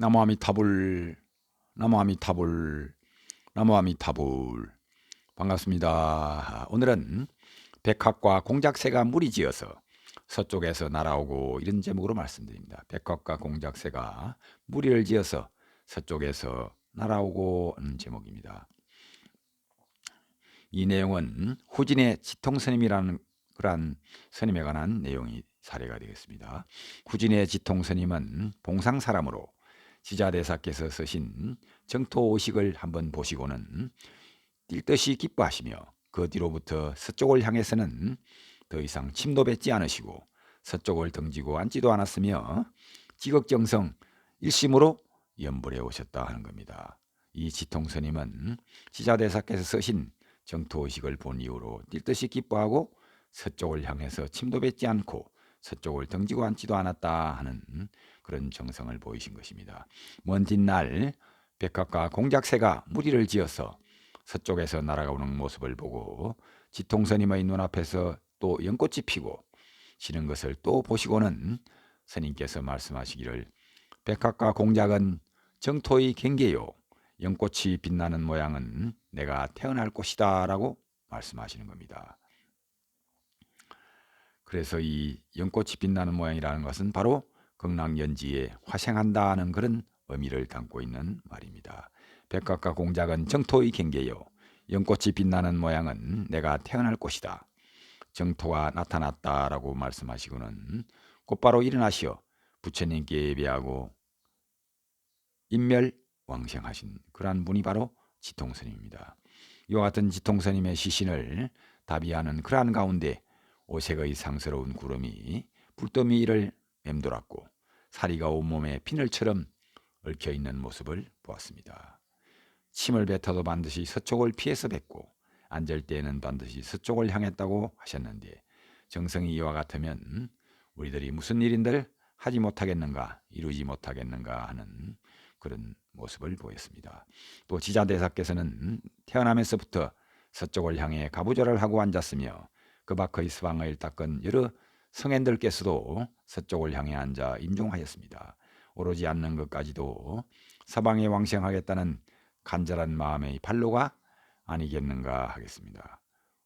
나무아미타불 나무아미타불 나무아미타불 반갑습니다. 오늘은 백학과 공작새가 무리지어서 서쪽에서 날아오고 이런 제목으로 말씀드립니다. 백학과 공작새가 무리를 지어서 서쪽에서 날아오고 하는 제목입니다. 이 내용은 후진의 지통스님이라는 그러한 스님에 관한 내용이 사례가 되겠습니다. 후진의 지통스님은 봉상 사람으로 지자대사께서 쓰신 정토 의식을 한번 보시고는 뛸 듯이 기뻐하시며 그 뒤로부터 서쪽을 향해서는 더 이상 침도 뱉지 않으시고 서쪽을 등지고 앉지도 않았으며 지극정성 일심으로 연불해 오셨다 하는 겁니다. 이 지통스님은 지자대사께서 쓰신 정토의식을 본 이후로 뛸 듯이 기뻐하고 서쪽을 향해서 침도 뱉지 않고 서쪽을 등지고 앉지도 않았다 하는 그런 정성을 보이신 것입니다. 먼 뒷날 백합과 공작새가 무리를 지어서 서쪽에서 날아가는 모습을 보고 지통스님의 눈앞에서 또 연꽃이 피고 지는 것을 또 보시고는 스님께서 말씀하시기를 백합과 공작은 정토의 경계요 연꽃이 빛나는 모양은 내가 태어날 곳이다 라고 말씀하시는 겁니다. 그래서 이 연꽃이 빛나는 모양이라는 것은 바로 극락연지에 화생한다는 그런 의미를 담고 있는 말입니다. 백각과 공작은 정토의 경계요. 연꽃이 빛나는 모양은 내가 태어날 곳이다. 정토가 나타났다라고 말씀하시고는 곧바로 일어나시어 부처님께 예배하고 인멸 왕생하신 그러한 분이 바로 지통스님입니다. 이와 같은 지통스님의 시신을 다비하는 그러한 가운데 오색의 상스러운 구름이 불더미 위를 맴돌았고 사리가 온몸에 비늘처럼 얽혀 있는 모습을 보았습니다. 침을 뱉어도 반드시 서쪽을 피해서 뱉고 앉을 때에는 반드시 서쪽을 향했다고 하셨는데 정성이 이와 같으면 우리들이 무슨 일인들 하지 못하겠는가 이루지 못하겠는가 하는 그런 모습을 보였습니다. 또 지자대사께서는 태어나면서부터 서쪽을 향해 가부좌를 하고 앉았으며 그 밖의 서방을 닦은 여러 성현들께서도 서쪽을 향해 앉아 임종하였습니다. 오로지 않는 것까지도 서방에 왕생하겠다는 간절한 마음의 발로가 아니겠는가 하겠습니다.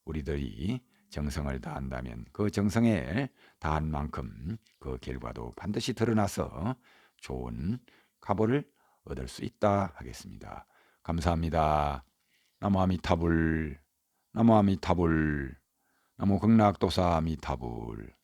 우리들이 정성을 다한다면 그 정성에 다한 만큼 그 결과도 반드시 드러나서 좋은 가보를 얻을 수 있다 하겠습니다. 감사합니다. 나무아미타불 나무아미타불 나무 극락도사 미타불